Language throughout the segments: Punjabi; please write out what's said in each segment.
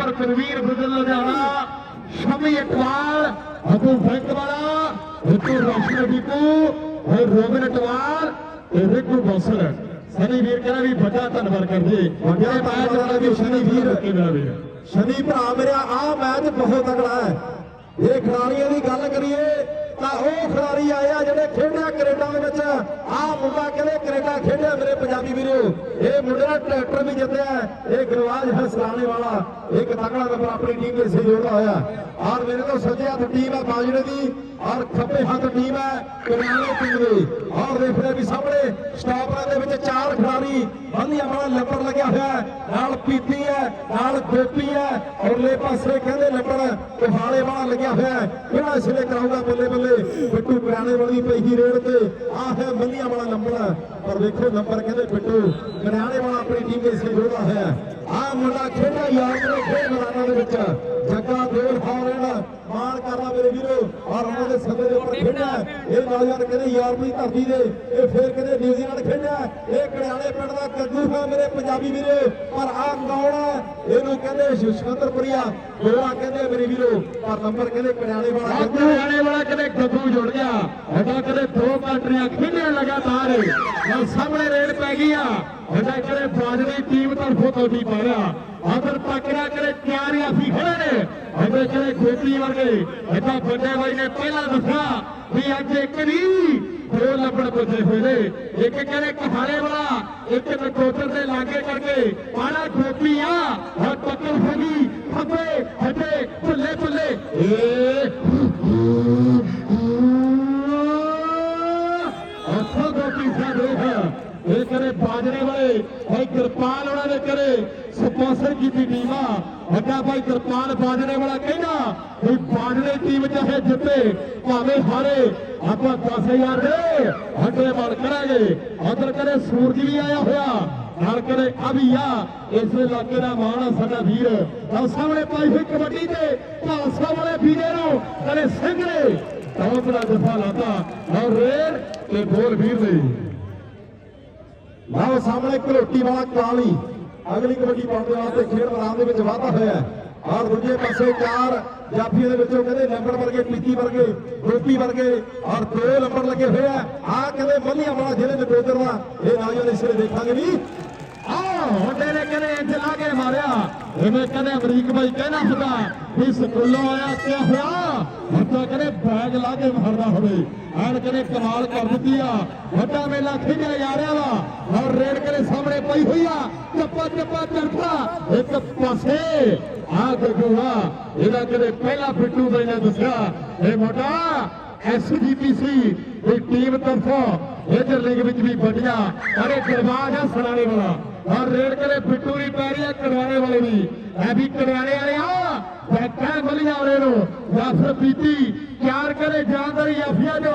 ਪਰ ਕਰਵੀਰ ਬਦਲ ਲੁਧਿਆਣਾ ਸ਼ਮੀ ਇਕਬਾਲ ਅਬੂ ਫੈਂਕ ਵਾਲਾ ਰਿਤੂ ਰੋਸ਼ਨ ਦੀਪੂ ਔਰ ਰੋਬਿਨ ਇਕਬਾਲ ਤੇ ਰਿਕੂ ਬੌਸਰ। ਸਨੀ ਵੀਰ ਕਹਿੰਦਾ ਵੀ ਵੱਡਾ ਧੰਨਵਾਦ ਕਰਦੇ ਵੱਡਾ ਮੈਚ ਵਾਲਾ ਵੀ ਸ਼ਨੀ ਵੀਰ ਸ਼ਨੀ ਭਰਾ ਮੇਰਾ ਆਹ ਮੈਚ ਬਹੁਤ ਤਗੜਾ ਹੈ। ਇਹ ਖਿਡਾਰੀਆਂ ਦੀ ਗੱਲ ਕਰੀਏ ਤਾਂ ਉਹ ਖਿਡਾਰੀ ਆਏ ਆ ਜਿਹੜੇ ਖੇਡਿਆ ਕੈਨੇਡਾ ਦੇ ਵਿੱਚ। ਆਹ ਮੁੰਡਾ ਕਹਿੰਦੇ ਕੈਨੇਡਾ ਖੇਡਿਆ ਮੇਰੇ ਪੰਜਾਬੀ ਵੀਰੋ। ਇਹ ਮੁੰਡੇ ਦਾ ਟਰੈਕਟਰ ਵੀ ਜਿੱਤਿਆ ਇਹ ਗਰਵਾਜ ਹੈ ਵਾਲਾ। ਇੱਕ ਤਗੜਾ ਨੰਬਰ ਆਪਣੀ ਟੀਮ ਦੇ ਸਹਿਯੋਗ ਹੋਇਆ। ਔਰ ਮੇਰੇ ਤੋਂ ਸੱਜੇ ਹੱਥ ਟੀਮ ਹੈ ਬਾਜਰੇ ਦੀ। ਔਰ ਖੱਬੇ ਹੱਥ ਟੀਮ ਹੈ ਕਰਿਆਨੇ ਟੀਮ ਦੀ। ਔਰ ਦੇਖਦੇ ਵੀ ਸਾਹਮਣੇ ਸਟਾਪਰਾਂ ਦੇ ਵਿੱਚ ਚਾਰ ਖਿਡਾਰੀ। ਵਧੀਆ ਬੜਾ ਲੱਪੜ ਲੱਗਿਆ ਹੋਇਆ ਨਾਲ ਪੀਤੀ ਹੈ, ਨਾਲ ਗੋਪੀ ਹੈ। ਔਰਲੇ ਪਾਸੇ ਕਹਿੰਦੇ ਲੱਪੜ ਕੁਹਾਲੇ ਵਾਲਾ ਲੱਗਿਆ ਹੋਇਆ ਹੈ। ਕਿਹੜਾ ਇਸਲੇ ਕਰਾਊਗਾ ਬੱਲੇ ਬੱਲੇ? ਬਿੱਟੂ ਕਰਿਆਨੇ ਵਾਲੀ ਪਈ ਰੇਡ ਤੇ। ਆਹ ਹੈ ਬੰਦੀਆਂ ਵਾਲਾ ਨੰਬਰ ਪਰ ਵੇਖੋ ਨੰਬਰ ਕਹਿੰਦੇ ਬਿੱਟੂ, ਕਰਿਆਨੇ ਵਾਲਾ ਆਪਣੀ ਟੀਮ ਦੇ ਸਹਿਯੋਗਾ ਹੋਇਆ ਹੈ। ਆਹ ਮੁੰਡਾ ਖੇਡਾ ਯਾਰ ਮੇਰੇ ਖੇਡ ਮੈਦਾਨਾਂ ਦੇ ਵਿੱਚ ਜੱਗਾ ਦੇਵ ਫੌਰਨ ਮਾਣ ਮੇਰੇ ਵੀਰੋ ਔਰ ਉਹਨਾਂ ਦੇ ਸੱਦੇ ਦੇ ਉੱਪਰ ਖੇਡਿਆ ਇਹ ਨੌਜਵਾਨ ਕਹਿੰਦੇ ਯਾਰ ਦੀ ਧਰਤੀ ਦੇ ਇਹ ਫੇਰ ਕਹਿੰਦੇ ਨਿਊਜ਼ੀਲੈਂਡ ਖੇਡਿਆ ਇਹ ਕੜਿਆਲੇ ਪਿੰਡ ਦਾ ਕੱਦੂ ਹੈ ਮੇਰੇ ਪੰਜਾਬੀ ਵੀਰੋ ਪਰ ਆ ਹੈ। ਇਹਨੂੰ ਕਹਿੰਦੇ ਸ਼ਿਸ਼ਕੰਦਰਪੁਰੀਆ ਗੋਰਾ ਕਹਿੰਦੇ ਮੇਰੇ ਵੀਰੋ ਪਰ ਨੰਬਰ ਕਹਿੰਦੇ ਕੜਿਆਲੇ ਵਾਲਾ ਕਹਿੰਦੇ ਆਣੇ ਵਾਲਾ ਕਦੇ ਗੱਗੂ ਜੁੜ ਗਿਆ। ਇਹਦਾ ਕਦੇ ਦੋ ਕੰਟਰੀਆਂ ਖੇਡਣ ਲਗਾਤਾਰ। ਨਾਲ ਸਾਹਮਣੇ ਰੇਡ ਪੈ ਗਈ ਆ। ਇਹਦਾ ਕਦੇ ਬਾਜਰੀ ਟੀਮ ਤਰਫੋਂ ਤੋਟੀ ਪਾ ਰਿਹਾ। ਆਦਰ ਪਕੜਾ ਕਰੇ ਤਿਆਰ ਆਫੀ ਖੜੇ ਨੇ। ਇਹਦੇ ਕਦੇ ਗੋਪੀ ਵਰਗੇ ਇਹਦਾ ਵੱਡੇ ਬਾਈ ਨੇ ਪਹਿਲਾਂ ਦੱਸਿਆ ਵੀ ਅੱਜ ਇੱਕ ਨਹੀਂ ਦੋ ਲੱਭਣ ਪੁੱਜੇ ਹੋਏ ਨੇ। ਇੱਕ ਕਹਿੰਦੇ ਕਹਾਲੇ ਵਾਲਾ, ਇੱਕ ਨਕੋਦਰ ਦੇ ਲਾਗੇ ਕਰਕੇ ਪਾਣਾ ਗੋਪੀ ਆ ਔਰ ਟੱਕਰ ਹੋ ਗਈ। ਹੱਡੇ ਭੁੱਲੇ ਭੁੱਲੇ ਏ। ਅੱਖੋਂ ਗੋਪੀ ਸਾ ਇਹ ਕਰੇ ਬਾਜਰੇ ਵਾਲੇ ਭਾਈ ਕਿਰਪਾਲ ਉਹਨਾਂ ਦੇ ਕਰੇ। ਸਪਾਂਸਰ ਕੀਤੀ ਟੀਮ ਆ। ਵੱਡਾ ਭਾਈ ਕਿਰਪਾਨ ਬਾਜਰੇ ਵਾਲਾ ਕਹਿੰਦਾ ਵੀ ਬਾਜਰੇ ਟੀਮ ਚਾਹੇ ਜਿੱਤੇ, ਭਾਵੇਂ ਹਾਰੇ, ਆਪਾਂ 10000 ਦੇ ਹੱਡੇ ਮਾਰ ਕਰਾਂਗੇ। ਉਧਰ ਕਰੇ ਸੂਰਜ ਵੀ ਆਇਆ ਹੋਇਆ, ਨਾਲ ਕਰੇ ਅਭੀ ਆ ਇਸ ਇਲਾਕੇ ਦਾ ਮਾਣ ਆ ਸਾਡਾ ਵੀਰ। ਤਾਂ ਸਾਹਮਣੇ ਪਾਈ ਹੋਈ ਕਬੱਡੀ ਤੇ ਭਾਲਸਾ ਵਾਲੇ ਵੀਰੇ ਨੂੰ ਕਰੇ ਸਿੰਘ ਨੇ ਬਹੁਤ ਬੜਾ ਜਫਾ ਲਾਤਾ। ਔਰ ਰੇਡ ਤੇ ਗੋਲ ਵੀਰ ਨੇ ਲਓ ਸਾਹਮਣੇ ਘਲੋਟੀ ਵਾਲਾ ਕਾਲੀ। ਅਗਲੀ ਕਬੱਡੀ ਪਾਉਣ ਦੇ ਵਾਸਤੇ ਖੇਡ ਮੈਦਾਨ ਦੇ ਵਿੱਚ ਵਾਧਾ ਹੋਇਆ ਹੈ। ਔਰ ਦੂਜੇ ਪਾਸੇ ਚਾਰ ਜਾਫੀਆਂ ਦੇ ਵਿੱਚੋਂ ਕਹਿੰਦੇ ਲੰਬੜ ਵਰਗੇ, ਪੀਤੀ ਵਰਗੇ ਗੋਪੀ ਵਰਗੇ ਔਰ ਦੋ ਲੰਬੜ ਲੱਗੇ ਹੋਏ ਆ। ਆ ਕਹਿੰਦੇ ਮੱਲੀਆਂ ਵਾਲਾ ਜ਼ਿਲ੍ਹੇ ਦੇ ਨਕੋਦਰ ਦਾ ਇਹ ਨੌਜਵਾਨ ਇਸ ਵੇਲੇ ਦੇਖਾਂਗੇ ਵੀ ਆ ਹੁੰਦੇ ਨੇ ਕਹਿੰਦੇ ਇੰਜ ਲਾ ਕੇ ਮਾਰਿਆ। ਜਿਵੇਂ ਕਹਿੰਦੇ ਅਮਰੀਕ ਬਾਈ ਕਹਿਣਾ ਹੁੰਦਾ ਵੀ ਸਕੂਲੋਂ ਆਇਆ ਤੇ ਹੋਇਆ? ਹੁਣ ਤਾਂ ਬੈਗ ਲਾ ਕੇ ਮਾਰਦਾ ਹੋਵੇ। ਐਨ ਕਹਿੰਦੇ ਕਮਾਲ ਕਰ ਦਿੱਤੀ ਆ। ਵੱਡਾ ਮੇਲਾ ਖੇਡਿਆ ਜਾ ਰਿਹਾ ਔਰ ਰੇਡ ਕਰੇ ਸਾਹਮਣੇ ਪਈ ਹੋਈ ਆ। ਚੱਪਾ ਚੱਪਾ ਚੜਫਾ ਇੱਕ ਪਾਸੇ ਆ ਗੱਗੂਆ ਇਹਦਾ ਕਦੇ ਪਹਿਲਾ ਫਿੱਟੂ ਬਾਈ ਨੇ ਦੱਸਿਆ। ਇਹ ਮੋਟਾ ਐਸਜੀਪੀਸੀ ਦੀ ਟੀਮ ਤਰਫੋਂ ਇਧਰ ਲੀਗ ਵਿੱਚ ਵੀ ਵੱਡੀਆਂ ਅਰੇ ਦਰਵਾਜ਼ ਆ ਸਲਾਣੇ ਵਾਲਾ। ਔਰ ਰੇਡ ਕਰੇ ਬਿੱਟੂ ਦੀ ਪੈ ਰਹੀ ਆ ਕੜਵਾਣੇ ਵਾਲੇ ਦੀ ਐ ਵੀ ਕੜਵਾਣੇ ਵਾਲੇ ਆ। ਬੈਠਾ ਮਲੀਆਂ ਵਾਲੇ ਨੂੰ। ਜਾਂ ਫਿਰ ਪੀਤੀ ਚਾਰ ਕਰੇ ਜਾਨਦਾਰੀ ਯਾਫੀਆ ਜੋ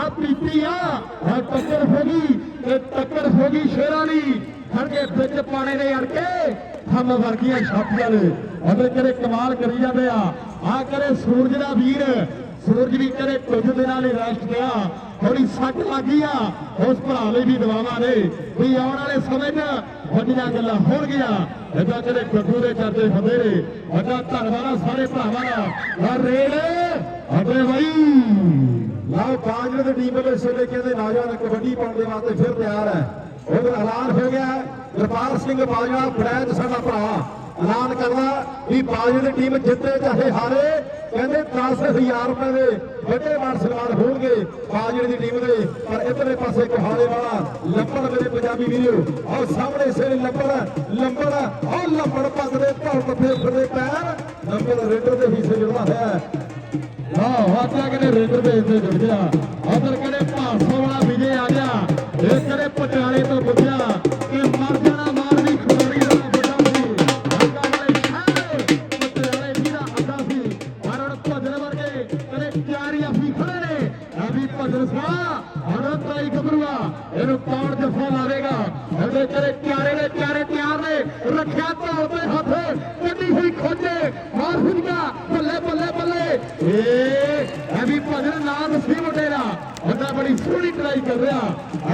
ਆ ਪੀਤੀ ਆ ਔਰ ਟੱਕਰ ਹੋ ਗਈ। ਟੱਕਰ ਹੋ ਸ਼ੇਰਾਂ ਦੀ। ਫੜ ਵਿੱਚ ਪਾਣੇ ਨੇ ਅੜ ਥੰਮ ਵਰਗੀਆਂ ਛਾਪੀਆਂ ਨੇ। ਅਗਰ ਕਰੇ ਕਮਾਲ ਕਰੀ ਜਾਂਦੇ ਆ। ਆ ਕਰੇ ਸੂਰਜ ਦਾ ਵੀਰ। ਸੂਰਜ ਵੀ ਕਰੇ ਕੁਝ ਦਿਨਾਂ ਲਈ ਰੈਸਟ ਗਿਆ ਥੋੜੀ ਸੱਟ ਲੱਗੀ ਆ। ਉਸ ਭਰਾ ਲਈ ਵੀ ਦਵਾਵਾਂ ਨੇ। ਵੀ ਆਉਣ ਵਾਲੇ ਸਮੇਂ 'ਚ ਵੱਡੀਆਂ ਗੱਲਾਂ ਹੋਣਗੀਆਂ ਇਦਾਂ ਕਰੇ ਗੱਗੂ ਦੇ ਚਰਚੇ ਹੁੰਦੇ ਨੇ ਵੱਡਾ ਧੰਨਵਾਦ ਸਾਰੇ ਭਰਾਵਾਂ ਦਾ। ਆ ਰੇਡ ਅਬੇ ਬਾਈ। ਲਓ, ਕਾਂਗਰਸ ਦੀ ਟੀਮ ਵੱਲੋਂ ਇਸ ਕਹਿੰਦੇ ਨੌਜਵਾਨ ਕਬੱਡੀ ਪਾਉਣ ਦੇ ਵਾਸਤੇ ਫਿਰ ਤਿਆਰ ਹੈ। ਉਹਦਾ ਐਲਾਨ ਹੋ ਗਿਆ ਹੈ। ਸਿੰਘ ਬਾਜਵਾ ਬੜੈਚ ਸਾਡਾ ਭਰਾ। ਐਲਾਨ ਕਰਦਾ ਵੀ ਬਾਜਵੇ ਦੀ ਟੀਮ ਜਿੱਤੇ ਚਾਹੇ ਹਾਰੇ। ਕਹਿੰਦੇ 10000 ਰੁਪਏ ਦੇ ਵੱਡੇ ਮਾਨ ਸਨਮਾਨ ਹੋਣਗੇ ਬਾਜਵੇ ਦੀ ਟੀਮ ਦੇ। ਪਰ ਇਧਰਲੇ ਪਾਸੇ ਕੋਹਾਲੇ ਵਾਲਾ ਲੱਪੜ ਮੇਰੇ ਪੰਜਾਬੀ ਵੀਰੋ। ਆਹ ਸਾਹਮਣੇ ਸੇ ਲੰਬੜ ਲੱਪੜ ਆਹ ਲੱਪੜ ਪੱਗ ਦੇ ਤੇ ਫਿਰਦੇ ਪੈਰ। ਨੰਬਰ ਰੇਡਰ ਦੇ ਹਿੱਸੇ ਜੁੜਦਾ ਹੋਇਆ ਹੈ। ਆਹ ਵਾਕਿਆ ਕਰੇ ਰੇਡਰ ਦੇ ਇੱਥੇ ਜੁੜ ਗਿਆ। ਉਧਰ ਕਰੇ ਭਾਸੋ ਵਾਲਾ ਵਿਜੇ ਆ ਗਿਆ। ਇਹਨੂੰ ਕੌਣ ਜਫਾ ਲਾਵੇਗਾ ਉਹਦੇ ਕਰੇ ਚਾਰੇ ਦੇ ਚਾਰੇ ਤਿਆਰ ਨੇ। ਰੱਖਿਆ ਧੌਲ ਤੇ ਹੱਥ, ਕੱਢੀ ਹੋਈ ਖੋਜੇ, ਮਾਰ ਬੱਲੇ ਬੱਲੇ ਬੱਲੇ। ਏ ਐ ਵੀ ਭਜਨ ਨਾ ਦਸੀ ਮੁੰਡੇਰਾ। ਵੱਡਾ ਬੜੀ ਸੋਹਣੀ ਟਰਾਈ ਕਰ ਰਿਹਾ।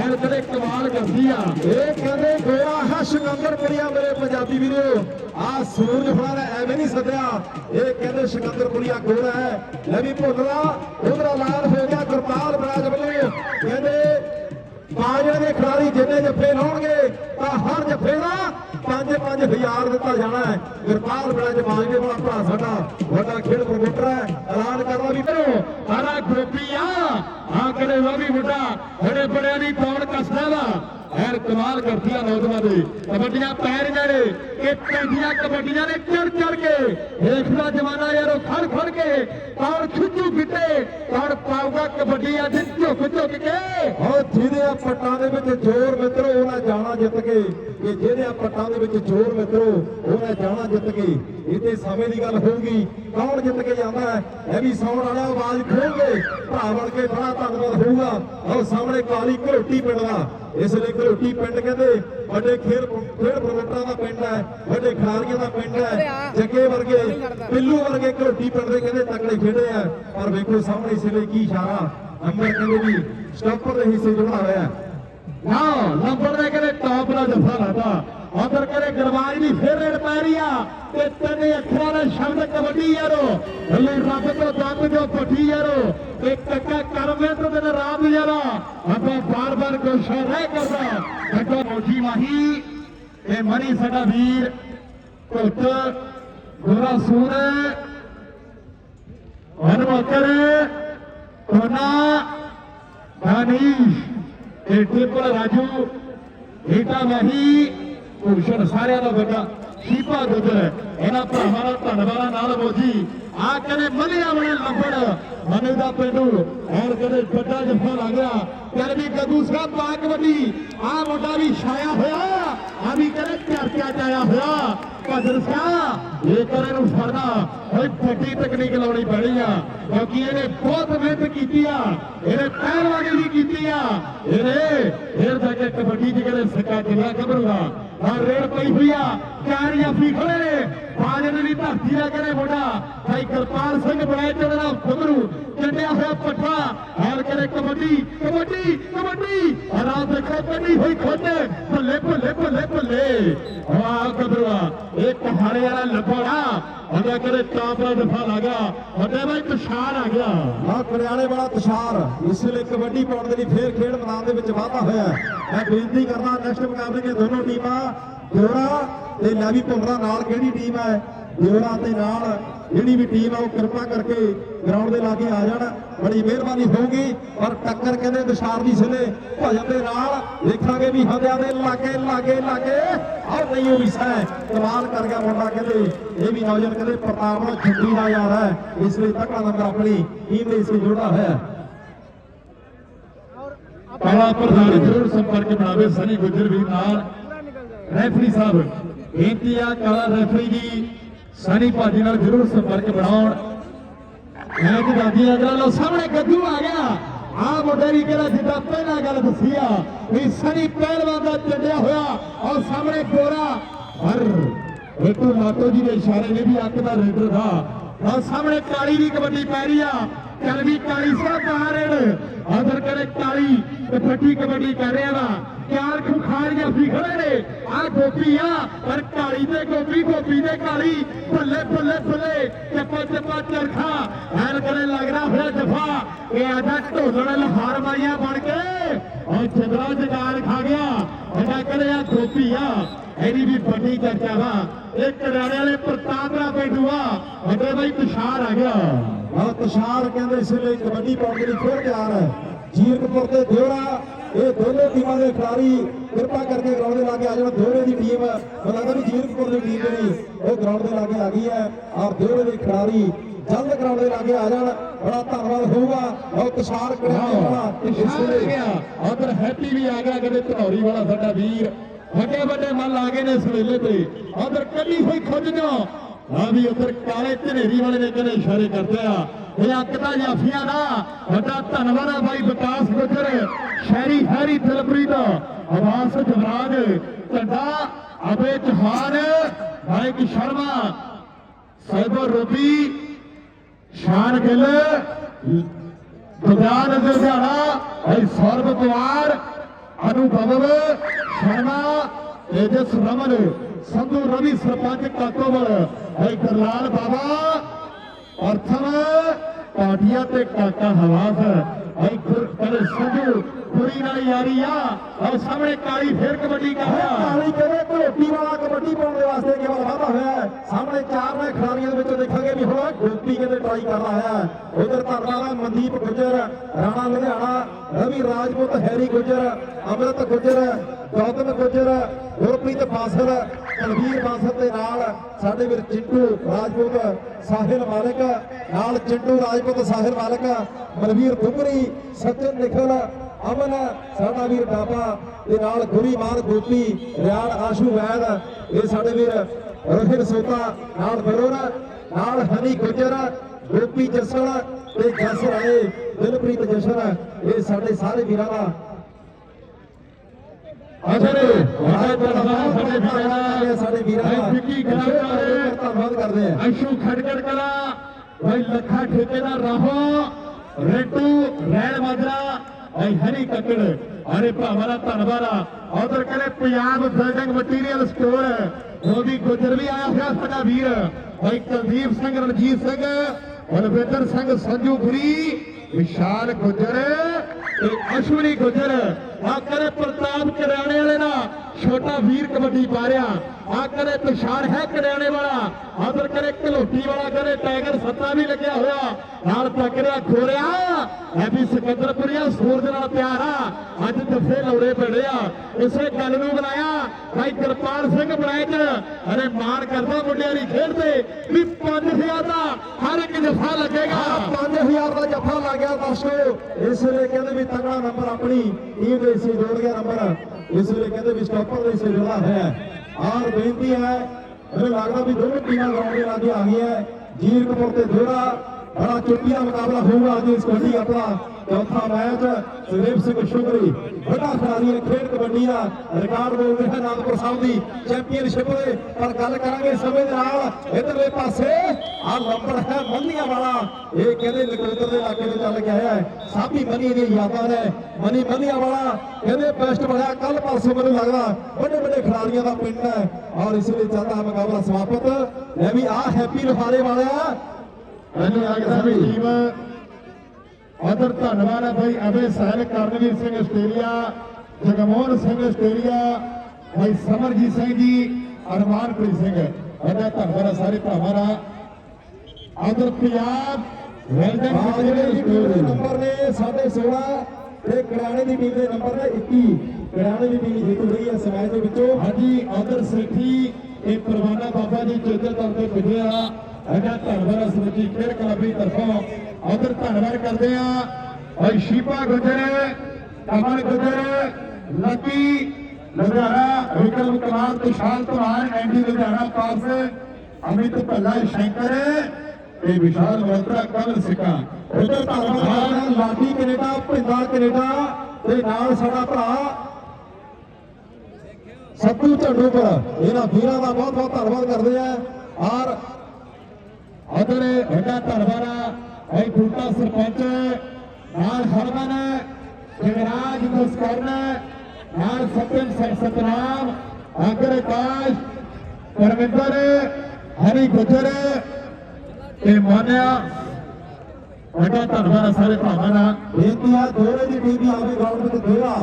ਐਨ ਕਦੇ ਕਮਾਲ ਕਰਦੀ ਆ। ਇਹ ਕਹਿੰਦੇ ਗੋਰਾ ਹੈ ਸ਼ਿਕੰਦਰ ਸਿਕੰਦਰਪੁਰੀਆ ਮੇਰੇ ਪੰਜਾਬੀ ਵੀਰੋ। ਆ ਸੂਰਜ ਹੁਣਾਂ ਨੇ ਐਵੇਂ ਨਹੀਂ ਸੱਦਿਆ। ਇਹ ਕਹਿੰਦੇ ਸ਼ਿਕੰਦਰ ਸਿਕੰਦਰਪੁਰੀਆ ਗੋਰਾ ਹੈ। ਲੈ ਵੀ ਭੁੱਲਣਾ, ਉਧਰ ਐਲਾਨ ਹੋ ਗਿਆ ਗੁਰਪਾਲ ਬਰਾਜ ਵੱਲੋਂ। ਕਹਿੰਦੇ ਬਾਜਰੇ ਦੇ ਖਿਡਾਰੀ ਜਿੰਨੇ ਜੱਫੇ ਲਾਉਣਗੇ, ਤਾਂ ਹਰ ਜੱਫੇ ਦਾ 5-5000 ਦਿੱਤਾ ਜਾਣਾ ਹੈ। ਗੁਰਪਾਲ ਬਰਾਜ ਬਾਜਰੇ ਵਾਲਾ ਭਰਾ ਸਾਡਾ ਵੱਡਾ ਖੇਡ ਪ੍ਰਮੋਟਰ ਹੈ। ਐਲਾਨ ਕਰਦਾ ਵੀ ਕਰੋ, ਸਾਰਾ ਗੋਪੀ ਆ ਕਰੇ ਉਹ ਵੀ ਮੁੰਡਾ ਬੜੇ ਬੜਿਆਂ ਦੀ ਪੌਣ ਕੱਸਦਾ ਵਾ? ਐਰ ਕਮਾਲ ਕਰਦੀਆਂ ਨੌਜਵਾਨ ਦੇ। ਕਬੱਡੀਆਂ ਪੈਰ ਜਿਹੜੇ ਕਿ ਪੈਂਦੀਆਂ ਕਬੱਡੀਆਂ ਨੇ ਚੜ ਚੜ ਕੇ। ਦੇਖਦਾ ਜਮਾਨਾ ਯਾਰੋ, ਖੜ ਖੜ ਕੇ। ਕੌਣ ਖਿੱਚੂ ਗਿੱਟੇ, ਕੌਣ ਪਾਊਗਾ ਕਬੱਡੀ ਅੱਜ ਝੁਕ ਝੁਕ ਕੇ। ਉਹ ਜਿਹਦੇ ਪੱਟਾਂ ਦੇ ਵਿੱਚ ਜ਼ੋਰ ਮਿੱਤਰੋ, ਉਹਨਾਂ ਜਾਣਾ ਜਿੱਤ ਕੇ ਕਿ ਜਿਹਦੇ ਆ ਪੱਟਾਂ ਦੇ ਵਿੱਚ ਜ਼ੋਰ ਮਿੱਤਰੋ ਉਹਨਾਂ ਜਾਣਾ ਜਿੱਤ ਕੇ ਇਹ ਤੇ ਸਮੇਂ ਦੀ ਗੱਲ ਹੋਊਗੀ। ਕੌਣ ਜਿੱਤ ਕੇ ਜਾਂਦਾ ਹੈ? ਇਹ ਵੀ ਸੌਣ ਵਾਲਾ ਆਵਾਜ਼ ਖੋਲਗੇ ਭਰਾ ਬਣ ਕੇ ਬੜਾ ਧੰਨਵਾਦ ਹੋਊਗਾ। ਉਹ ਸਾਹਮਣੇ ਕਾਲੀ ਘਰੋਟੀ ਪਿੰਡ ਦਾ। ਇਸ ਲਈ ਘਰੋਟੀ ਪਿੰਡ ਕਹਿੰਦੇ ਵੱਡੇ ਖੇਡ ਖੇਡ ਪ੍ਰਮੋਟਰਾਂ ਦਾ ਪਿੰਡ ਹੈ ਵੱਡੇ ਖਿਡਾਰੀਆਂ ਦਾ ਪਿੰਡ ਹੈ ਜੱਗੇ ਵਰਗੇ ਪਿੱਲੂ ਵਰਗੇ ਘਰੋਟੀ ਪਿੰਡ ਦੇ ਕਹਿੰਦੇ ਤਕੜੇ ਖੇਡੇ ਆ। ਪਰ ਵੇਖੋ ਸਾਹਮਣੇ ਇਸ ਲਈ ਕੀ ਇਸ਼ਾਰਾ। ਨੰਬਰ ਕਹਿੰਦੇ ਵੀ ਸਟਾਪਰ ਦੇ ਹਿੱਸੇ ਜੁੜਾ ਹੋਇਆ। ਹੈ ਨਾ, ਨੰਬਰ ਦੇ ਕਰੇ ਟੌਪ ਦਾ ਜੱਫਾ ਲਾਤਾ। ਉਧਰ ਕਰੇ ਗਰਵਾਜ ਦੀ ਫੇਰ ਰੇਡ ਪੈ ਰਹੀ ਆ ਤੇ ਤਿੰਨ ਅੱਖਰਾਂ ਦਾ ਸ਼ਬਦ ਕਬੱਡੀ ਯਾਰੋ। ਹੱਲੇ ਰੱਬ ਤੋਂ ਦੰਦ ਜੋ ਪੱਠੀ ਯਾਰੋ। ਤੇ ਕੱਕਾ ਕਰਮੇ ਤੋਂ ਦਿਨ ਰਾਤ ਯਾਰਾ ਆਪਾਂ ਬਾਰ ਬਾਰ ਕੋਸ਼ਿਸ਼ ਰਹਿ ਕਰਦਾ। ਕੱਕਾ ਮੋਜੀ ਮਾਹੀ, ਇਹ ਮਰੀ ਸਾਡਾ ਵੀਰ ਕੁੱਟ ਗੋਰਾ ਸੂਰ ਹਨਮਕਰ ਕੋਨਾ ਦਾਨੀਸ਼ ਇਹ ਰਾਜੂ ਹੀਟਾ ਮਹੀ, ਭੂਸ਼ਣ ਸਾਰਿਆਂ ਦਾ ਵੱਡਾ ਸ਼ੀਪਾ ਗੁਜਰ ਇਹਨਾਂ ਭਰਾਵਾਂ ਦਾ ਧੰਨਵਾਦ ਨਾਲ ਮੋਜੀ ਆ ਕਰੇ ਮਲਿਆ ਵਾਲਾ ਲੰਬੜ ਮਨੇ ਦਾ ਪਿੰਡੂ। ਔਰ ਕਦੇ ਵੱਡਾ ਜੱਫਾ ਲੱਗ ਗਿਆ। ਕਰ ਵੀ ਗੱਗੂ ਸਾਹਿਬ ਪਾ ਕਬੱਡੀ ਆ ਮੁੰਡਾ ਵੀ ਛਾਇਆ ਹੋਇਆ। ਆ ਵੀ ਕਰੇ ਚਰਚਾ ਚ ਆਇਆ ਹੋਇਆ। ਭਜਨ ਸਿਆ ਇਹ ਕਰੇ ਫੜਨਾ ਹੋਈ ਵੱਡੀ ਤਕਨੀਕ ਲਾਉਣੀ ਪੈਣੀ ਆ। ਕਿਉਂਕਿ ਇਹਨੇ ਬਹੁਤ ਮਿਹਨਤ ਕੀਤੀ ਆ। ਇਹਨੇ ਪਹਿਲਵਾਨੀ ਵੀ ਕੀਤੀ ਆ। ਇਹਨੇ ਫੇਰ ਜਾ ਕੇ ਕਬੱਡੀ ਚ ਕਰੇ ਸਿੱਕਾ ਕਿੰਨਾ ਕਬਰੂਗਾ ਆ ਰੇਡ ਪਈ ਹੋਈ ਆ। ਚਾਰ ਜਾਫੀ ਖੜੇ ਨੇ। ਬਾਜਨ ਦੀ ਧਰਤੀ ਦਾ ਕਰੇ ਮੁੰਡਾ ਭਾਈ ਕਿਰਪਾਲ ਸਿੰਘ ਬੜਾਏ ਤੇ ਉਹਦਾ ਖੁਬਰੂ ਹੋਇਆ ਪੱਠਾ ਹਾਲ ਕਰੇ ਕਬੱਡੀ ਕਬੱਡੀ ਕਬੱਡੀ। ਰਾਤ ਦੇਖੋ ਕੱਢੀ ਹੋਈ ਖੋਤੇ ਭੱਲੇ ਭੱਲੇ ਭੱਲੇ ਭੱਲੇ। ਵਾਹ ਕਬਰੂਆ ਇਹ ਕਹਾੜੇ ਵਾਲਾ ਲੱਭੜਾ ਉਹਦਾ ਕਰੇ ਟਾਪ ਦਫਾ ਲੱਗਾ ਉਹਦੇ ਵਿੱਚ ਤੁਸ਼ਾਰ ਆ ਗਿਆ। ਆ ਕਰਿਆਲੇ ਵਾਲਾ ਤਸ਼ਾਰ, ਇਸ ਲਈ ਕਬੱਡੀ ਪਾਉਣ ਦੇ ਲਈ ਫੇਰ ਖੇਡ ਮੈਦਾਨ ਦੇ ਵਿੱਚ ਵਾਧਾ ਹੋਇਆ ਮੈਂ ਬੇਨਤੀ ਕਰਦਾ ਨੈਕਸਟ ਮੁਕਾਬਲੇ ਦੀਆਂ ਦੋਨੋਂ ਟੀਮਾਂ ਦਿਓੜਾ ਤੇ ਲੈਵੀ ਭੁੰਮਰਾ ਨਾਲ ਕਿਹੜੀ ਟੀਮ ਹੈ? ਦਿਓੜਾ ਤੇ ਨਾਲ ਜਿਹੜੀ ਵੀ ਟੀਮ ਹੈ ਉਹ ਕਿਰਪਾ ਕਰਕੇ ਗਰਾਊਂਡ ਦੇ ਲਾਗੇ ਆ ਜਾਣ। ਬੜੀ ਮਿਹਰਬਾਨੀ ਹੋਊਗੀ ਪਰ ਟੱਕਰ ਕਹਿੰਦੇ ਤੁਸ਼ਾਰ ਦੀ ਸਿਲੇ। ਭਜਨ ਦੇ ਨਾਲ ਦੇਖਾਂਗੇ ਵੀ ਹੰਦਿਆਂ ਦੇ ਲਾਗੇ ਲਾਗੇ ਲਾਗੇ। ਆਹ ਨਹੀਂ ਉਹ ਵਿਸਾ ਹੈ ਕਮਾਲ ਕਰ ਗਿਆ ਮੁੰਡਾ ਕਹਿੰਦੇ। ਇਹ ਵੀ ਨੌਜਵਾਨ ਕਹਿੰਦੇ ਪ੍ਰਤਾਪ ਨਾਲ ਛੁੱਟੀ ਦਾ ਯਾਰ ਹੈ। ਇਸ ਲਈ ਤਕੜਾ ਨੰਬਰ ਆਪਣੀ ਟੀਮ ਦੇ ਇਸ ਲਈ ਜੁੜਾ ਹੋਇਆ ਕਾਲਾ ਪ੍ਰਧਾਨ ਜ਼ਰੂਰ ਸੰਪਰਕ ਬਣਾਵੇ। ਸਨੀ ਗੁੱਜਰ ਵੀ ਨਾਲ ਰੈਫਰੀ ਸਾਹਿਬ ਬੇਨਤੀ ਆ ਕਾਲਾ ਰੈਫਰੀ ਜੀ, ਸਨੀ ਭਾਜੀ ਨਾਲ ਜ਼ਰੂਰ ਸੰਪਰਕ ਬਣਾਉਣ। ਮੈਚ ਦਾਦੀ ਅਗਲਾ ਲੋ ਸਾਹਮਣੇ ਗੱਗੂ ਆ ਗਿਆ। ਆ ਮੁੰਡੇ ਕਿਹੜਾ ਜਿੱਦਾਂ ਪਹਿਲਾਂ ਗੱਲ ਦੱਸੀ ਆ, ਵੀ ਸਨੀ ਪਹਿਲਵਾਨ ਦਾ ਚੱਲਿਆ ਹੋਇਆ, ਔਰ ਸਾਹਮਣੇ ਗੋਰਾ। ਹਰ ਰੇਟੂ ਲਾਟੋ ਜੀ ਦੇ ਇਸ਼ਾਰੇ ਨੇ ਵੀ ਅੱਖ ਦਾ ਰੇਡਰ ਦਾ। ਔਰ ਸਾਹਮਣੇ ਕਾਲੀ ਦੀ ਕਬੱਡੀ ਪੈ ਰਹੀ ਆ। ਚੱਲ ਵੀ ਕਾਲੀ ਸਾਹਿਬ ਬਾਹਰ ਆਦਰ ਕਰੇ ਕਾਲੀ ਤੇ ਫੱਟੀ ਕਬੱਡੀ ਕਰ ਰਿਹਾ ਵਾ। ਚਾਰ ਖੁਖਾਰੀਆਂ ਵੀ ਖੜੇ ਨੇ। ਆ ਗੋਪੀ ਆ, ਪਰ ਕਾਲੀ ਤੇ ਗੋਪੀ ਗੋਪੀ ਤੇ ਕਾਲੀ। ਬੱਲੇ ਬੱਲੇ ਬੱਲੇ ਚੱਪਾ ਚੱਪਾ, ਚਰਖਾ। ਐਨ ਕਰੇ ਲੱਗ ਫਿਰ ਜਫਾ। ਇਹ ਆਦਾ ਢੋਲਣ ਲਹਾਰ ਮਾਈਆ ਬਣ ਕੇ ਉਹ ਚੰਦਰਾ ਜਗਾਰ ਖਾ ਗਿਆ। ਇਹਦਾ ਕਰੇ ਆ ਗੋਪੀ ਆ। ਇਹਦੀ ਵੀ ਵੱਡੀ ਚਰਚਾ ਵਾ। ਇਹ ਕਰਾਣੇ ਵਾਲੇ ਪ੍ਰਤਾਪਰਾ ਬੈਠੂਆ ਉਹਦੇ ਬਾਈ ਤੁਸ਼ਾਰ ਆ ਗਿਆ। ਆ ਤੁਸ਼ਾਰ ਕਹਿੰਦੇ ਇਸ ਲਈ ਕਬੱਡੀ ਪਾਉਣ ਦੇ ਲਈ ਫਿਰ ਤਿਆਰ ਹੈ। ਜੀਰਕਪੁਰ ਤੇ ਦਿਓੜਾ ਇਹ ਦੋਨੋਂ ਟੀਮਾਂ ਦੇ ਖਿਡਾਰੀ ਕਿਰਪਾ ਕਰਕੇ ਗਰਾਊਂਡ ਦੇ ਲਾਗੇ ਆ ਜਾਣ। ਦਿਓੜੇ ਦੀ ਟੀਮ ਮੈਨੂੰ ਲੱਗਦਾ ਵੀ ਜੀਰਕਪੁਰ ਦੀ ਟੀਮ ਜਿਹੜੀ ਉਹ ਗਰਾਊਂਡ ਦੇ ਲਾਗੇ ਆ ਗਈ ਹੈ। ਔਰ ਦਿਓੜੇ ਦੇ ਖਿਡਾਰੀ ਜਲਦ ਗਰਾਊਂਡ ਦੇ ਲਾਗੇ ਆ ਜਾਣ। ਬੜਾ ਧੰਨਵਾਦ ਹੋਊਗਾ। ਉਹ ਤੁਸ਼ਾਰ ਵਾਲਾ ਇਸ ਗਿਆ ਉਧਰ ਹੈਪੀ ਵੀ ਆ ਗਿਆ ਕਦੇ ਧਨੌਰੀ ਵਾਲਾ ਸਾਡਾ ਵੀਰ। ਵੱਡੇ ਵੱਡੇ ਮਨ ਲਾ ਗਏ ਨੇ ਇਸ ਵੇਲੇ ਤੇ। ਉਧਰ ਕੱਢੀ ਹੋਈ ਖੁੱਜ ਜੋ ਆ ਵੀ ਉਧਰ ਕਾਲੇ ਧਨੇਰੀ ਵਾਲੇ ਨੇ ਕਹਿੰਦੇ ਇਸ਼ਾਰੇ ਕਰਦੇ ਆ। ਇਹ ਅੱਕ ਦਾ ਜਾਫੀਆਂ ਦਾ। ਵੱਡਾ ਧੰਨਵਾਦ ਆ ਬਾਈ ਵਿਕਾਸ ਗੁੱਜਰ, ਸ਼ਹਿਰੀ ਹੈਰੀ ਦਿਲਪ੍ਰੀਤ ਆਵਾਸ ਜਵਰਾਜ, ਝੰਡਾ ਅਬੇ ਚੌਹਾਨ ਭਾਈ ਸ਼ਰਮਾ, ਸਾਈਬਰ ਰੂਬੀ, ਸ਼ਾਨ ਗਿੱਲ ਦੁਗਿਆਨ ਲੁਧਿਆਣਾ ਭਾਈ ਸੌਰਵ ਪਵਾਰ ਅਨੁਭਵ ਸ਼ਰਮਾ, ਤੇਜਸ ਰਮਨ ਸੰਧੂ ਰਵੀ ਸਰਪੰਚ ਕਾਕੋਵਲ ਭਾਈ ਗਰਲਾਲ ਬਾਬਾ, ਅਰਥਨ, ਪਾਟੀਆ ਤੇ ਕਾਕਾ ਹਵਾਸ ਭਾਈ ਗੁਰ ਸੰਧੂ ਪੂਰੀ ਨਾਲ ਯਾਰੀ ਆ ਔਰ ਸਾਹਮਣੇ ਕਾਲੀ ਫੇਰ ਕਬੱਡੀ ਕਰ ਰਿਹਾ। ਕਾਲੀ ਕਹਿੰਦੇ ਘੋਟੀ ਵਾਲਾ ਕਬੱਡੀ ਪਾਉਣ ਦੇ ਵਾਸਤੇ ਕੇਵਲ ਵਾਧਾ ਹੋਇਆ ਸਾਹਮਣੇ ਚਾਰ ਨੇ ਖਿਡਾਰੀਆਂ ਦੇ ਵਿੱਚੋਂ ਦੇਖਾਂਗੇ ਵੀ ਹੁਣ ਗੋਪੀ ਕਹਿੰਦੇ ਟਰਾਈ ਕਰ ਰਿਹਾ ਹੈ। ਉਧਰ ਧਰਨਾ ਮਨਦੀਪ ਗੁੱਜਰ, ਰਾਣਾ ਲੁਧਿਆਣਾ, ਰਵੀ ਰਾਜਪੂਤ, ਹੈਰੀ ਗੁੱਜਰ, ਅਮਰਤ ਗੁੱਜਰ, ਗੌਤਮ ਗੁੱਜਰ, ਗੁਰਪ੍ਰੀਤ ਬਾਸਲ, ਕਲਵੀਰ ਬਾਸਲ ਦੇ ਨਾਲ ਸਾਡੇ ਵੀਰ ਚਿੰਟੂ ਰਾਜਪੂਤ, ਸਾਹਿਲ ਮਾਲਕ, ਨਾਲ ਚਿੰਟੂ ਰਾਜਪੂਤ, ਸਾਹਿਲ ਮਾਲਕ ਮਲਵੀਰ ਦੁਗਰੀ ਸਚਨ ਨਿਖਲ, ਅਮਨ, ਸਾਡਾ ਵੀਰ ਡਾਬਾ ਤੇ ਨਾਲ ਗੁਰੀ ਮਾਨ, ਗੋਪੀ, ਰਿਆਲ ਆਸ਼ੂ ਵੈਦ, ਇਹ ਸਾਡੇ ਵੀਰ ਰੋਹਿਤ ਸੋਤਾ, ਨਾਲ ਬਰੋਰ ਨਾਲ ਹਨੀ ਗੁੱਜਰ ਗੋਪੀ ਜਸਲ ਤੇ ਜਸ ਰਾਏ ਦਿਲਪ੍ਰੀਤ ਜਸ਼ਨ ਇਹ ਸਾਡੇ ਸਾਰੇ ਵੀਰਾਂ ਦਾ। ਧੰਨਵਾਦ ਸਾਡੇ ਵੀਰਾਂ ਦਾ। ਸਾਡੇ ਵੀਰਾਂ ਦਾ। ਵਿੱਕੀ ਗਰਾਂਡਾ ਧੰਨਵਾਦ ਕਰਦੇ ਆ। ਅੰਸ਼ੂ ਖੜਕੜ ਕਲਾ ਭਾਈ ਲੱਖਾ ਠੇਕੇਦਾਰ ਰਾਹੋ ਰੇਟੂ ਰੈਣ ਮਾਜਰਾ ਭਾਈ ਹਰੀ ਕੱਕੜ ਅਰੇ ਭਾਵਾਂ ਦਾ ਧੰਨਵਾਦ ਆ। ਉਧਰ ਕਹਿੰਦੇ Punjab building material store. Modi Gujjar ਵੀ ਆਇਆ ਹੋਇਆ ਸਾਡਾ ਵੀਰ। ਭਾਈ ਕੁਲਦੀਪ ਸਿੰਘ, ਰਣਜੀਤ ਸਿੰਘ, ਬਲਵਿੰਦਰ ਸਿੰਘ, ਸੰਜੂ ਗੁਰੀ ਵਿਸ਼ਾਲ ਗੁਜਰ ਤੇ ਅਸ਼ਵਨੀ ਗੁਜਰ। ਆ ਕਰੇ ਪ੍ਰਤਾਪ ਕਰਿਆਣੇ ਵਾਲੇ ਦਾ ਛੋਟਾ ਵੀਰ ਕਬੱਡੀ ਪਾ ਰਿਹਾ ਆ ਕਰੇ ਪਛਾਣ ਹੈ ਕਰਿਆਣੇ ਵਾਲਾ, ਆਦਰ ਕਰੇ ਘਲੋਟੀ ਵਾਲਾ ਕਰੇ ਟਾਈਗਰ ਸੱਤਾ ਵੀ ਲੱਗਿਆ ਹੋਇਆ। ਨਾਲ ਟੱਕਰਿਆ ਖੋਰਿਆ। ਐ ਵੀ ਸਿਕੰਦਰਪੁਰੀਆ ਸੂਰਜ ਨਾਲ ਪਿਆਰ ਆ। ਅੱਜ ਜੱਫੇ ਲੌੜੇ ਪੜੇ ਇਸੇ ਗੱਲ ਨੂੰ ਬਣਾਇਆ ਭਾਈ ਕਿਰਪਾਲ ਸਿੰਘ ਬਣਾਏ ਅਰੇ ਮਾਰ ਕਰਦਾ ਮੁੰਡਿਆਂ ਦੀ ਖੇਡ ਤੇ। ਵੀ 5000 ਦਾ ਹਰ ਇੱਕ ਜਫ਼ਾ ਲੱਗੇਗਾ। 5000 ਦਾ ਜਫਾ ਲੱਗ ਗਿਆ ਦਰਸ਼ਕੋ ਇਸ ਲਈ ਕਹਿੰਦੇ ਵੀ ਤਗੜਾ ਨੰਬਰ ਆਪਣੀ। ਟੀਮ ਦੇ ਹਿੱਸੇ ਜੋੜ ਗਿਆ ਨੰਬਰ ਇਸ ਵੇਲੇ ਕਹਿੰਦੇ ਵੀ ਸਟਾਪਰ ਦੇ ਹਿੱਸੇ ਜੋੜਾ ਹੈ। ਔਰ ਬੇਨਤੀ ਹੈ, ਮੈਨੂੰ ਲੱਗਦਾ ਵੀ ਦੋਵੇਂ ਟੀਮਾਂ ਗਰਾਊਂਡ ਦੇ ਲਾਗੇ ਆ ਗਈਆਂ। ਜੀਰ ਕਪੂਰ ਤੇ ਦੋੜਾ ਬੜਾ ਚੁੱਪੀਆ ਮੁਕਾਬਲਾ ਹੋਊਗਾ ਅੱਜ ਇਸ ਕਬੱਡੀ ਆਪਣਾ ਚੌਥਾ ਮੈਚ। ਸੁਰੇਸ਼ ਸਿੰਘ ਸ਼ੁਕਰੀ, ਵੱਡਾ ਖਿਡਾਰੀ ਖੇਡ ਕਬੱਡੀ ਦਾ ਰਿਕਾਰਡ ਬੋਲਦੇ ਹੈ ਅਨੰਦਪੁਰ ਸਾਹਿਬ ਦੀ ਚੈਂਪੀਅਨਸ਼ਿਪ ਦੇ। ਪਰ ਗੱਲ ਕਰਾਂਗੇ ਸਮੇਂ ਦੇ ਨਾਲ, ਇਧਰਲੇ ਪਾਸੇ ਆ ਨੰਬਰ ਹੈ, ਮੰਨੀਆਂ ਵਾਲਾ। ਇਹ ਕਹਿੰਦੇ ਨਕੋਦਰ ਦੇ ਇਲਾਕੇ ਤੋਂ ਚੱਲ ਕੇ ਆਇਆ ਹੈ। ਸਾਬੀ ਮੰਨੀ ਦੀਆਂ ਯਾਦਾਂ ਨੇ, ਮਨੀ ਮੰਨੀਆਂ ਵਾਲਾ। ਕਹਿੰਦੇ ਬੈਸਟ ਬਣਿਆ ਕੱਲ ਪਰਸੋਂ ਮੈਨੂੰ ਲੱਗਦਾ ਵੱਡੇ ਵੱਡੇ ਖਿਡਾਰੀਆਂ ਦਾ ਪਿੰਡ ਹੈ। ਔਰ ਇਸ ਲਈ ਚੱਲਦਾ ਮੁਕਾਬਲਾ ਸਮਾਪਤ। ਲੈ ਵੀ ਆ ਹੈਪੀ ਲੋਹਾਰੇ ਵਾਲਿਆ ਵੀ ਟੀਮ ਅਦਰ ਧੰਨਵਾਦ ਹੈ ਭਾਈ ਅਬੇ ਸਹਿਲ ਕਰਨਵੀਰ ਸਿੰਘ ਆਸਟ੍ਰੇਲੀਆ ਜਗਮੋਹਨ ਸਿੰਘ ਆਸਟ੍ਰੇਲੀਆ ਭਾਈ ਸਮਰਜੀਤ ਸਿੰਘ ਜੀ ਅਰਮਾਨਪ੍ਰੀਤ ਸਿੰਘ। ਇਹਦਾ ਧੰਨਵਾਦ ਹੈ ਸਾਰੇ ਭਰਾਵਾਂ ਦਾ। ਅਦਰ ਪੰਜਾਬ ਵੈਲਡਨ ਜਿਹੜੇ ਨੰਬਰ ਨੇ 16.5 ਤੇ ਕੜਾਣੇ ਦੀ ਟੀਮ ਦੇ ਨੰਬਰ ਨੇ 21 ਕੜਾਣੇ ਦੀ ਟੀਮ ਜਿੱਤ ਰਹੀ ਹੈ ਇਸ ਮੈਚ ਦੇ ਵਿੱਚੋਂ। ਹਾਂਜੀ ਅਦਰ ਸੇਠੀ ਇਹ ਪਰਵਾਨਾ ਬਾਬਾ ਜੀ ਚੇਤਰ ਤੌਰ ਤੇ ਪੁੱਜਿਆ ਇਹਦਾ ਧੰਨਵਾਦ ਸਮੁੱਚੀ ਖੇਡ ਕਲੱਬੀ ਤਰਫੋਂ। ਅਦਰ ਧੰਨਵਾਦ ਕਰਦੇ ਆ ਭਾਈ ਸ਼ੀਪਾ ਗੁਜਰ, ਕਮਲ ਗੁਜਰ, ਲੱਕੀ, ਲੁਧਿਆਣਾ ਵਿਕਰਮ ਕੁਮਾਰ ਤੁਸ਼ਾਲ ਤੁਮਾਨ ਐਂਡੀ ਲੁਧਿਆਣਾ ਪਾਸ, ਅਮਿਤ ਭੱਲਾ, ਸ਼ੰਕਰ ਤੇ ਵਿਸ਼ਾਲ ਮਲਤਰਾ ਕਮਲ ਸਿੱਕਾ। ਉਧਰ ਧੰਨਵਾਦ ਧੰਨਵਾਦ ਕੈਨੇਡਾ ਭਿੰਦਾ ਕੈਨੇਡਾ ਤੇ ਨਾਲ ਸਾਡਾ ਭਰਾ ਸੱਤੂ ਝੰਡੂਪੁਰ। ਇਹਨਾਂ ਵੀਰਾਂ ਦਾ ਬਹੁਤ ਬਹੁਤ ਧੰਨਵਾਦ ਕਰਦੇ ਆ ਔਰ ਉਧਰ ਵੱਡਾ ਧਰਵਾਰਾ ਭਾਈ ਫੂਟਾ ਸਰਪੰਚ ਨਾਲ ਹਰਮਨ, ਜਗਰਾਜ ਮੁਸਕਰਨ, ਨਾਲ ਸਤਿਨ ਸਿੰਘ ਸਤਨਾਮ ਆਗਰ ਆਕਾਸ਼ ਪਰਮਿੰਦਰ, ਹਰੀ ਗੁਜਰ ਤੇ ਮਾਨਿਆ। ਵੱਡਾ ਧੰਨਵਾਦ ਸਾਰੇ ਭਰਾਵਾਂ ਦਾ ਬੇਨਤੀ ਆ ਦੋਰੇ ਦੀ ਟੀਮ ਵੀ ਗਰਾਊਂਡ ਵਿੱਚ ਦੋਰਾ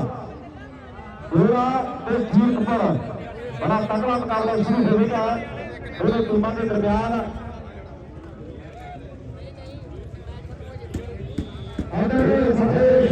ਦੋਰਾ ਤੇ ਜੀਤ ਪਰ। ਬੜਾ ਤਕੜਾ ਮੁਕਾਬਲਾ ਸ਼ੁਰੂ ਹੋ ਰਿਹਾ ਟੀਮਾਂ ਦੇ ਦਰਮਿਆਨ ਆਦਰ ਸਾਡੇ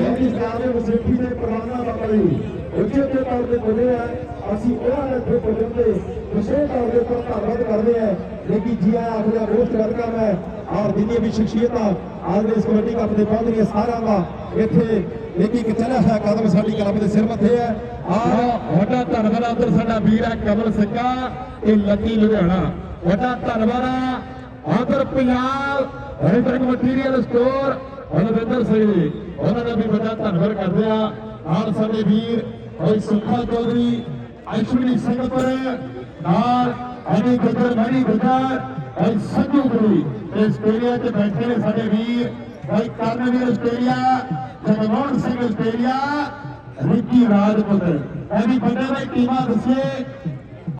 ਹਿੰਦੀ ਸਟਾਰ ਦੇ ਵਸੇਠੀ ਬਾਬਾ ਜੀ। ਉੱਚੇ ਉੱਚੇ ਤੌਰ ਤੇ ਬੋਲੇ ਆ। ਅਸੀਂ ਉਹਨਾਂ ਦੇ ਇੱਥੇ ਪੁੱਜਣ ਤੇ ਵਿਸ਼ੇਸ਼ ਤੌਰ ਦੇ ਉੱਪਰ ਧੰਨਵਾਦ ਕਰਦੇ ਆ। ਲੇਕਿਨ ਜੀ ਆਇਆ ਆਪਣਾ ਮੋਸਟ ਵੈਲਕਮ ਹੈ ਔਰ ਜਿੰਨੀਆਂ ਵੀ ਸ਼ਖਸੀਅਤਾਂ ਅੱਜ ਦੇ ਕੱਪ ਦੇ ਪਹੁੰਚ ਰਹੀਆਂ ਸਾਰਿਆਂ ਦਾ ਇੱਥੇ ਲੇਕਿਨ ਇੱਕ ਚੱਲਿਆ ਹੋਇਆ ਕਦਮ ਸਾਡੀ ਕਲੱਬ ਦੇ ਸਿਰ ਮੱਥੇ ਹੈ ਔਰ ਵੱਡਾ ਧੰਨਵਾਦ ਆ ਸਾਡਾ ਵੀਰ ਹੈ ਕਮਲ ਸਿੱਕਾ ਤੇ ਲੱਕੀ ਲੁਧਿਆਣਾ। ਵੱਡਾ ਧੰਨਵਾਦ ਆਦਰ ਪੰਜਾਬ ਰੈਂਟਰ ਮਟੀਰੀਅਲ ਸਟੋਰ ਬਲਵਿੰਦਰ ਸਿੰਘ ਜੀ, ਉਹਨਾਂ ਦਾ ਵੀ ਵੱਡਾ ਧੰਨਵਾਦ ਕਰਦੇ ਆ ਨਾਲ ਸਾਡੇ ਵੀਰ ਭਾਈ ਸੁਖਾ ਚੌਧਰੀ, ਅਸ਼ਵਨੀ ਸਿੰਘਪੁਰ ਨਾਲ ਅਨੀ ਗੁਜਰ ਮਣੀ ਗੁਜਰ, ਭਾਈ ਸੰਜੂ ਗੁਰੀ ਤੇ ਆਸਟ੍ਰੇਲੀਆ 'ਚ ਬੈਠੇ ਨੇ ਸਾਡੇ ਵੀਰ, ਭਾਈ Karanveer Australia Jagmohan Singh Australia, Ricky Rajput. ਇਹਦੀ ਬੰਦੇ ਦੀ ਟੀਮਾਂ ਦੱਸੀਏ